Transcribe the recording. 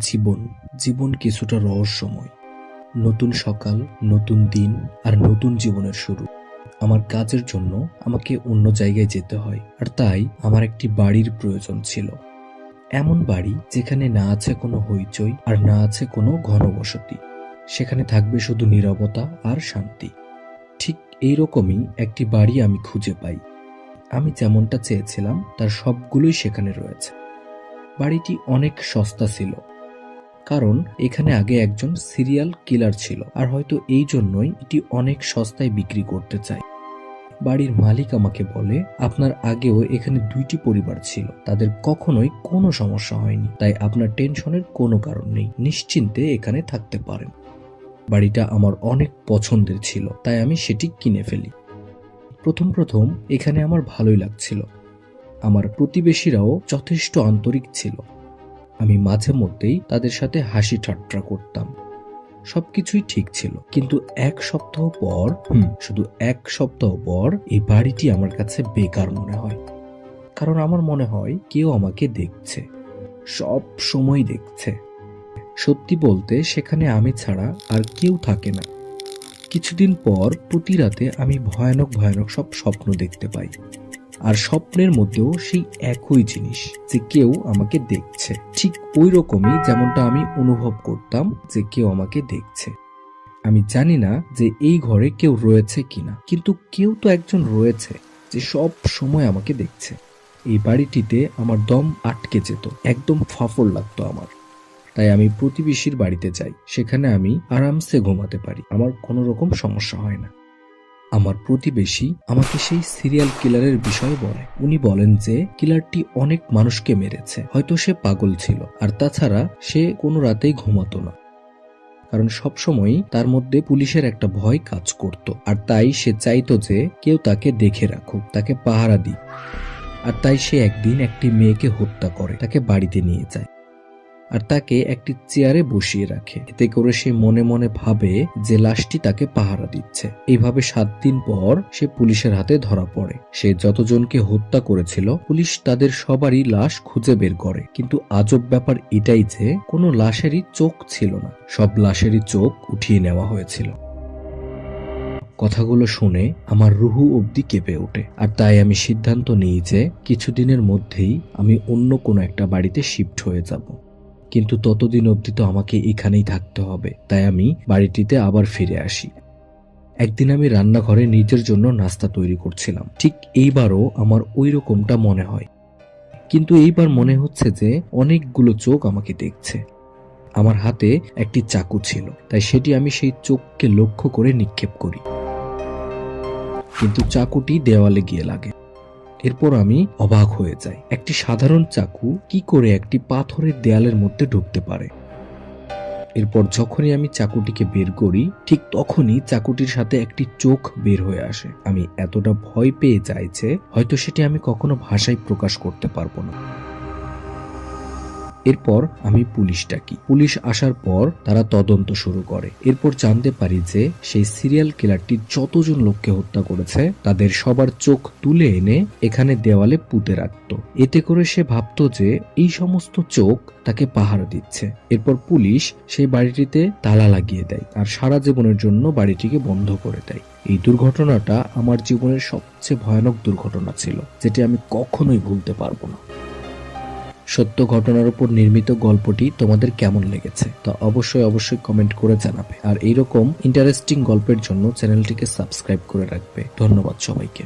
জীবন জীবন কিছুটা রহস্যময়। নতুন সকাল, নতুন দিন আর নতুন জীবনের শুরু। আমার কাজের জন্য আমাকে অন্য জায়গায় যেতে হয় আর তাই আমার একটি বাড়ির প্রয়োজন ছিল। এমন বাড়ি যেখানে না আছে কোনো হইচই আর না আছে কোনো ঘনবসতি। সেখানে থাকবে শুধু নীরবতা আর শান্তি। ঠিক এইরকমই একটি বাড়ি আমি খুঁজে পাই। আমি যেমনটা চেয়েছিলাম, তার সবগুলোই সেখানে রয়েছে। বাড়িটি অনেক সস্তা ছিল। কারণ এখানে আগে একজন সিরিয়াল কিলার ছিল, আর হয়তো এই জন্যই এটি অনেক সস্তায় বিক্রি করতে চায়। বাড়ির মালিক আমাকে বলে, আপনার আগেও এখানে দুইটি পরিবার ছিল, তাদের কখনোই কোনো সমস্যা হয়নি, তাই আপনার টেনশনের কোনো কারণ নেই, নিশ্চিন্তে এখানে থাকতে পারেন। বাড়িটা আমার অনেক পছন্দের ছিল, তাই আমি সেটি কিনে ফেলি। প্রথম প্রথম এখানে আমার ভালোই লাগছিল। আমার প্রতিবেশীরাও যথেষ্ট আন্তরিক ছিল। আমি মাঝে মধ্যেই তাদের সাথে হাসি ঠাট্টা করতাম। সবকিছুই ঠিক ছিল। কিন্তু এক সপ্তাহ পর হুম, শুধু এক সপ্তাহ পর এই বাড়িটি আমার কাছে বেকার মনে হয়। কারণ আমার মনে হয় কেউ আমাকে দেখছে। সব সময় দেখছে। সত্যি বলতে সেখানে আমি ছাড়া আর কেউ থাকে না। কিছুদিন পর প্রতি রাতে আমি ভয়ানক ভয়ানক সব স্বপ্ন দেখতে পাই। আর স্বপ্নের মধ্যেও সেই একই জিনিস যে কেউ আমাকে দেখছে। ঠিক ওই রকমই যেমনটা আমি অনুভব করতাম যে কেউ আমাকে দেখছে। আমি জানি না যে এই ঘরে কেউ রয়েছে কিনা, কিন্তু কেউ তো একজন রয়েছে যে সব সময় আমাকে দেখছে। এই বাড়িটিতে আমার দম আটকে যেত, একদম ফাফর লাগতো আমার। তাই আমি প্রতিবেশীর বাড়িতে যাই, সেখানে আমি আরামসে ঘুমাতে পারি, আমার কোনো রকম সমস্যা হয় না। আমার প্রতিবেশী আমাকে সেই সিরিয়াল কিলারের বিষয়ে বলে। উনি বলেন যে কিলারটি অনেক মানুষকে মেরেছে। হয়তো সে পাগল ছিল। আর তাছাড়া সে কোনো রাতেই ঘুমাতো না। কারণ সবসময়ই তার মধ্যে পুলিশের একটা ভয় কাজ করত। আর তাই সে চাইতো যে, কেউ তাকে দেখে রাখুক, তাকে পাহারা দিক। আর তাই সে একদিন একটি মেয়েকে হত্যা করে, তাকে বাড়িতে নিয়ে যায়। আর তাকে একটি চেয়ারে বসিয়ে রাখে। এতে করে সে মনে মনে ভাবে যে লাশটি তাকে পাহারা দিচ্ছে। এইভাবে সাত দিন পর সে পুলিশের হাতে ধরা পড়ে। সে যতজনকে হত্যা করেছিল, পুলিশ তাদের সবারই লাশ খুঁজে বের করে। কিন্তু আজব ব্যাপার এটাই যে, কোনো লাশেরই চোখ ছিল না। সব লাশেরই চোখ উঠিয়ে নেওয়া হয়েছিল। কথাগুলো শুনে আমার রুহু অবধি কেঁপে ওঠে। আর তাই আমি সিদ্ধান্ত নিই যে, কিছুদিনের মধ্যেই আমি অন্য কোনো একটা বাড়িতে শিফট হয়ে যাব। কিন্তু ততদিন অবধি তো আমাকে এখানেই থাকতে হবে। তাই আমি বাড়িটিতে আবার ফিরে আসি। একদিন আমি রান্নাঘরে নিজের জন্য নাস্তা তৈরি করছিলাম। ঠিক এইবারও আমার ওই রকমটা মনে হয়। কিন্তু এইবার মনে হচ্ছে যে অনেকগুলো চোখ আমাকে দেখছে। আমার হাতে একটি চাকু ছিল, তাই সেটি আমি সেই চোখকে লক্ষ্য করে নিক্ষেপ করি। কিন্তু চাকুটি দেওয়ালে গিয়ে লাগে। এরপর আমি অবাক হয়ে যাই। একটি সাধারণ চাকু কি করে একটি পাথরের দেয়ালের মধ্যে ঢুকতে পারে? এরপর যখনই আমি চাকুটিকে বের করি, ঠিক তখনই চাকুটির সাথে একটি চোখ বের হয়ে আসে। আমি এতটা ভয় পেয়ে যাই যে হয়তো সেটি আমি কখনো ভাষায় প্রকাশ করতে পারব না। এরপর আমি পুলিশ ডাকি। পুলিশ আসার পর তারা তদন্ত শুরু করে। এরপর জানতে পারি যে সেই সিরিয়াল কিলারটি যতজন লোককে হত্যা করেছে, তাদের সবার চোখ তুলে এনে এখানে দেওয়ালে পুঁতে রাখত। এতে করে সে ভাবতো যে এই সমস্ত চোখ তাকে পাহারা দিচ্ছে। এরপর পুলিশ সেই বাড়িটিতে তালা লাগিয়ে দেয় আর সারা জীবনের জন্য বাড়িটিকে বন্ধ করে দেয়। এই দুর্ঘটনাটা আমার জীবনের সবচেয়ে ভয়ানক দুর্ঘটনা ছিল, যেটি আমি কখনোই ভুলতে পারব না। সত্য ঘটনার উপর নির্মিত গল্পটি তোমাদের কেমন লেগেছে? তা অবশ্যই অবশ্যই কমেন্ট করে জানাবে। আর এইরকম ইন্টারেস্টিং গল্পের জন্য চ্যানেলটিকে সাবস্ক্রাইব করে রাখবে। ধন্যবাদ সবাইকে।